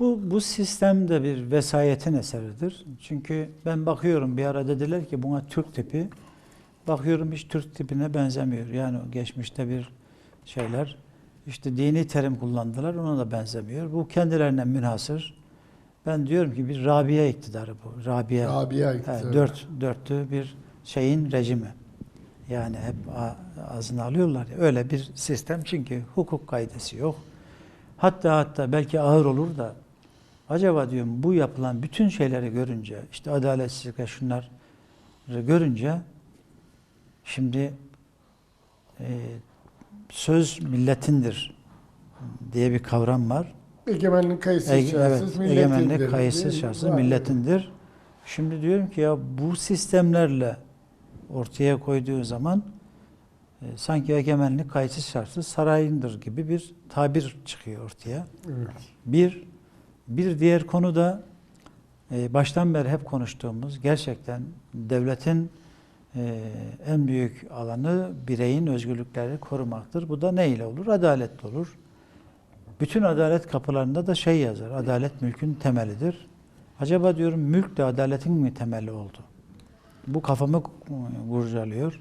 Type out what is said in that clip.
Bu, bu sistem de bir vesayetin eseridir. Çünkü ben bakıyorum bir ara dediler ki buna Türk tipi. Bakıyorum hiç Türk tipine benzemiyor. Yani geçmişte bir şeyler. işte dini terim kullandılar ona da benzemiyor. Bu kendilerine münhasır. Ben diyorum ki bir Rabia iktidarı bu. Rabia. Rabia Evet, iktidarı. dört, dörtlü bir şeyin rejimi. Yani hep ağzına alıyorlar ya. Öyle bir sistem çünkü hukuk kaidesi yok. Hatta hatta belki ağır olur da acaba diyorum bu yapılan bütün şeyleri görünce işte adaletsizlik ve şunları görünce şimdi e, söz milletindir diye bir kavram var. Egemenlik kayıtsız Ege- şartsız evet, milletindir. egemenlik kayıtsız şartsız milletindir. Şimdi diyorum ki ya bu sistemlerle ortaya koyduğu zaman e, sanki egemenlik kayıtsız şartsız sarayındır gibi bir tabir çıkıyor ortaya. Evet. Bir bir diğer konu da e, baştan beri hep konuştuğumuz gerçekten devletin e, en büyük alanı bireyin özgürlükleri korumaktır. Bu da ne ile olur? Adaletle olur. Bütün adalet kapılarında da şey yazar. Adalet mülkün temelidir. Acaba diyorum mülk de adaletin mi temeli oldu? Bu kafamı kurcalıyor.